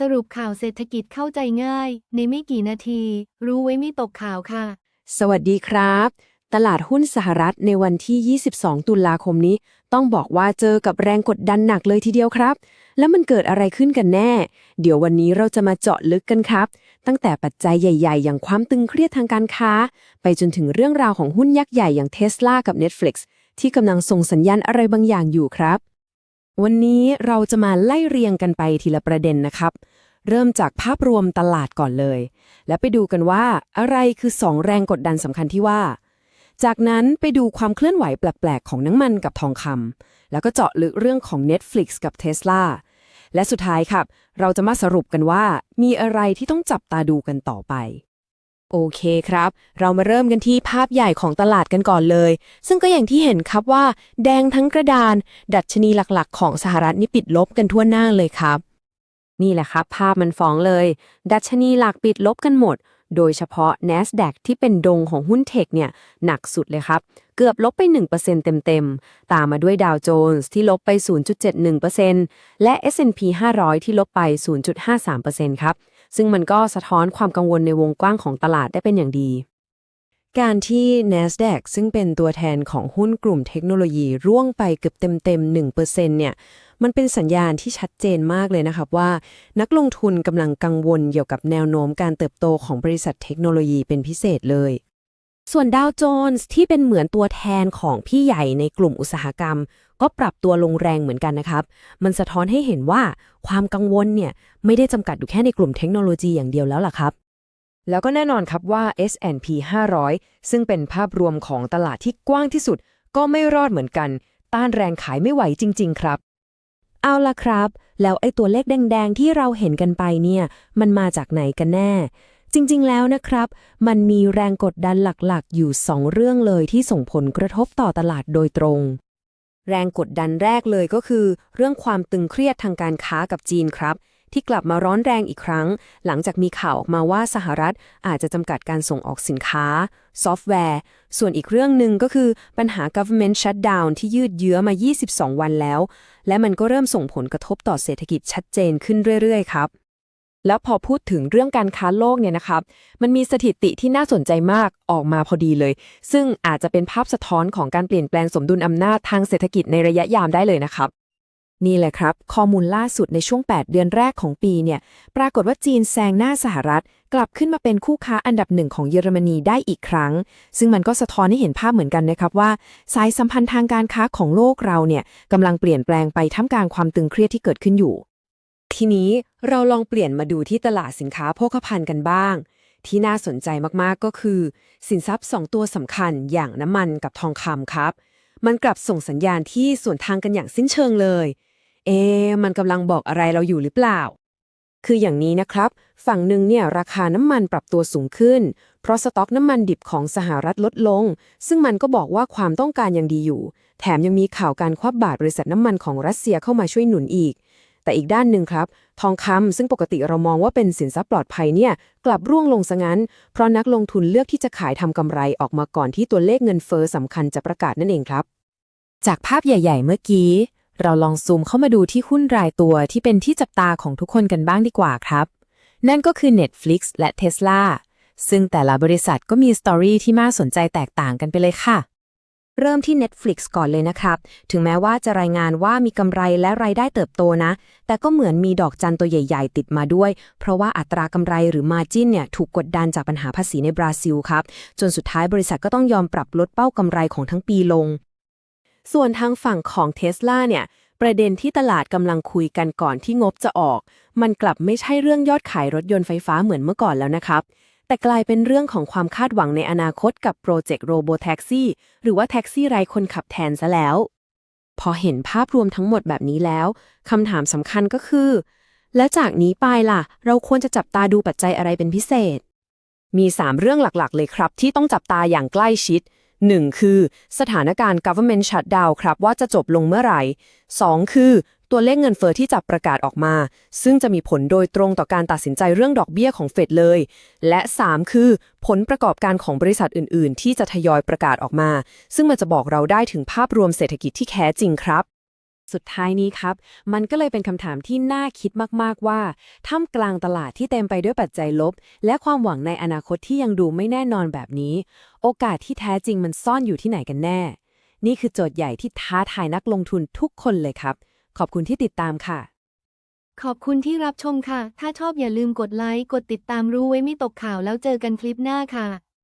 สรุปข่าวเศรษฐกิจเข้าใจง่าย ในไม่กี่นาที รู้ไว้ไม่ตกข่าวค่ะ สวัสดีครับ ตลาดหุ้นสหรัฐในวันที่ 22 ตุลาคมนี้ ต้องบอกว่าเจอกับแรงกดดันหนักเลยทีเดียวครับ แล้วมันเกิดอะไรขึ้นกันแน่ เดี๋ยววันนี้เราจะมาเจาะลึกกันครับ ตั้งแต่ปัจจัยใหญ่ ๆ อย่างความตึงเครียดทางการค้า ไปจนถึงเรื่องราวของหุ้นยักษ์ใหญ่อย่าง Tesla กับ Netflix ที่กำลังส่งสัญญาณอะไรบางอย่างอยู่ครับ วันนี้เราจะมาไล่เรียงกันไปทีละประเด็นนะครับ เริ่มจากภาพรวมตลาดก่อนเลย และไปดูกันว่าอะไรคือ 2 แรงกดดันสำคัญที่ว่า จากนั้นไปดูความเคลื่อนไหวแปลก ๆ ของน้ำมันกับทองคำแล้วก็เจาะลึกเรื่องของ Netflix กับ Tesla และสุดท้ายครับ เราจะมาสรุปกันว่า มีอะไรที่ต้องจับตาดูกันต่อไป โอเคครับ เรามาเริ่มกันที่ภาพใหญ่ของตลาดกันก่อนเลย ซึ่งก็อย่างที่เห็นครับว่า แดงทั้งกระดาน ดัชนีหลักๆ ของสหรัฐนี่ปิดลบกันทั่วหน้าเลยครับ นี่แหละครับ ภาพมันฟ้องเลย ดัชนีหลักปิดลบกันหมด โดยเฉพาะ NASDAQ ที่เป็นดงของหุ้นเทคเนี่ย หนักสุดเลยครับ เกือบลบไป 1%เต็มๆ ตามมาด้วยดาวโจนส์ที่ลบไป 0.71%และ S&P 500 ที่ลบไป 0.53%ครับ ซึ่งมันก็สะท้อนความกังวลในวงกว้างของตลาดได้เป็นอย่างดี การที่ NASDAQ ซึ่งเป็นตัวแทนของหุ้นกลุ่มเทคโนโลยีร่วงไปเกือบเต็มๆ1%เนี่ย มันเป็นสัญญาณที่ชัดเจนมากเลยนะครับว่า นักลงทุนกำลังกังวลเกี่ยวกับแนวโน้มการเติบโตของบริษัทเทคโนโลยีเป็นพิเศษเลย ส่วนดาวโจนส์ที่เป็นเหมือนตัวแทนของพี่ใหญ่ในกลุ่มอุตสาหกรรม ก็ปรับตัวลงแรงเหมือนกันนะครับ มันสะท้อนให้เห็นว่าความกังวลเนี่ยไม่ได้จำกัดอยู่แค่ในกลุ่มเทคโนโลยีอย่างเดียวแล้วล่ะครับ แล้วก็แน่นอนครับว่า S&P 500 ซึ่งเป็นภาพรวมของตลาดที่กว้างที่สุด ก็ไม่รอดเหมือนกัน ต้านแรงขายไม่ไหวจริง ๆ ครับ เอาล่ะครับ แล้วไอ้ตัวเลขแดง ๆ ที่เราเห็นกันไปเนี่ย มันมาจากไหนกันแน่ จริงๆ แล้วนะครับ มันมีแรงกดดันหลักๆ อยู่ 2 เรื่องเลยที่ส่งผลกระทบต่อตลาดโดยตรง แรงกดดันแรกเลยก็คือ เรื่องความตึงเครียดทางการค้ากับจีนครับ ที่กลับมาร้อนแรงอีกครั้ง หลังจากมีข่าวออกมาว่าสหรัฐอาจจะจำกัดการส่งออกสินค้า ซอฟต์แวร์ ส่วนอีกเรื่องหนึ่งก็คือปัญหา government shutdown ที่ยืดเยื้อมา 22 วันแล้ว และมันก็เริ่มส่งผลกระทบต่อเศรษฐกิจชัดเจนขึ้นเรื่อยๆ ครับ แล้วพอพูดถึงเรื่องการค้าโลกเนี่ยนะครับ มันมีสถิติที่น่าสนใจมากออกมาพอดีเลย ซึ่งอาจจะเป็นภาพสะท้อนของการเปลี่ยนแปลงสมดุลอำนาจทางเศรษฐกิจในระยะยามได้เลยนะครับ นี่แหละครับ ข้อมูลล่าสุดในช่วง 8 เดือนแรกของปีเนี่ย ปรากฏว่าจีนแซงหน้าสหรัฐ กลับขึ้นมาเป็นคู่ค้าอันดับหนึ่งของเยอรมนีได้อีกครั้ง ซึ่งมันก็สะท้อนให้เห็นภาพเหมือนกันนะครับว่า สายสัมพันธ์ทางการค้าของโลกเราเนี่ยกำลังเปลี่ยนแปลงไปท่ามกลางความตึงเครียดที่เกิดขึ้นอยู่ ทีนี้เราลองเปลี่ยนมาดูที่ตลาดสินค้าโภคภัณฑ์กันบ้าง ที่น่าสนใจมากๆก็คือ สินทรัพย์สองตัวสำคัญอย่างน้ำมันกับทองคำครับ มันกลับส่งสัญญาณที่ส่วนทางกันอย่างสิ้นเชิงเลย เอะมันกำลังบอกอะไรเราอยู่หรือเปล่า คืออย่างนี้นะครับ ฝั่งหนึ่งเนี่ยราคาน้ำมันปรับตัวสูงขึ้น เพราะสต็อกน้ำมันดิบของสหรัฐลดลง ซึ่งมันก็บอกว่าความต้องการยังดีอยู่ แถมยังมีข่าวการควับบาตรบริษัทน้ำมันของรัสเซียเข้ามาช่วยหนุนอีก แต่อีกด้านหนึ่งครับ ทองคำซึ่งปกติเรามองว่าเป็นสินทรัพย์ปลอดภัยเนี่ยกลับร่วงลงซะงั้น เพราะนักลงทุนเลือกที่จะขายทำกำไรออกมาก่อนที่ตัวเลขเงินเฟอ้อสำคัญจะประกาศนั่นเองครับ จากภาพใหญ่ ๆ เมื่อกี้ เราลองซูมเข้ามาดูที่หุ้นรายตัวที่เป็นที่จับตาของทุกคนกันบ้างดีกว่าครับ นั่นก็คือ Netflix และ Tesla ซึ่งแต่ละบริษัทก็มีสตอรี่ที่น่าสนใจแตกต่างกันไปเลยค่ะ เริ่มที่ Netflix ก่อนเลยนะครับ ถึงแม้ว่าจะรายงานว่ามีกำไรและรายได้เติบโตนะ แต่ก็เหมือนมีดอกจันตัวใหญ่ ๆ ติดมาด้วย เพราะว่าอัตรากำไรหรือ Margin เนี่ยถูกกดดันจากปัญหาภาษีในบราซิลครับ จนสุดท้ายบริษัทก็ต้องยอมปรับลดเป้ากำไรของทั้งปีลง ส่วนทางฝั่งของ Tesla เนี่ยประเด็นที่ตลาดกำลังคุยกันก่อนที่งบจะออก มันกลับไม่ใช่เรื่องยอดขายรถยนต์ไฟฟ้าเหมือนเมื่อก่อนแล้วนะครับ แต่กลายเป็นเรื่องของความคาดหวังในอนาคตกับโปรเจกต์โรโบแท็กซี่หรือว่าแท็กซี่ไร้คนขับแทนซะแล้ว พอเห็นภาพรวมทั้งหมดแบบนี้แล้วคำถามสำคัญก็คือ และจากนี้ไปล่ะ เราควรจะจับตาดูปัจจัยอะไรเป็นพิเศษ มี 3 เรื่องหลักๆ เลยครับ ที่ต้องจับตาอย่างใกล้ชิด 1. คือ สถานการณ์ government shutdown ครับว่าจะจบลงเมื่อไหร่ 2. คือ ตัวเลขเงินเฟอ้อที่จะประกาศออกมา ซึ่งจะมีผลโดยตรงต่อการตัดสินใจเรื่องดอกเบี้ยของเฟดเลย และ 3 คือ ผลประกอบการของบริษัทอื่น ๆ ที่จะทยอยประกาศออกมา ซึ่งมันจะบอกเราได้ถึงภาพรวมเศรษฐกิจที่แท้จริงครับสุดท้ายนี้ครับ มันก็เลยเป็นคำถามที่น่าคิดมาก ๆ ว่าท่ามกลางตลาดที่เต็มไปด้วยปัจจัยลบ และความหวังในอนาคตที่ยังดูไม่แน่นอนแบบนี้ โอกาสที่แท้จริงมันซ่อนอยู่ที่ไหนกันแน่ นี่คือโจทย์ใหญ่ที่ท้าทายนักลงทุนทุกคนเลยครับ ขอบคุณที่ติดตามค่ะ ขอบคุณที่รับชมค่ะ ถ้าชอบอย่าลืมกดไลค์ กดติดตามรู้ไว้ไม่ตกข่าวแล้วเจอกันคลิปหน้าค่ะ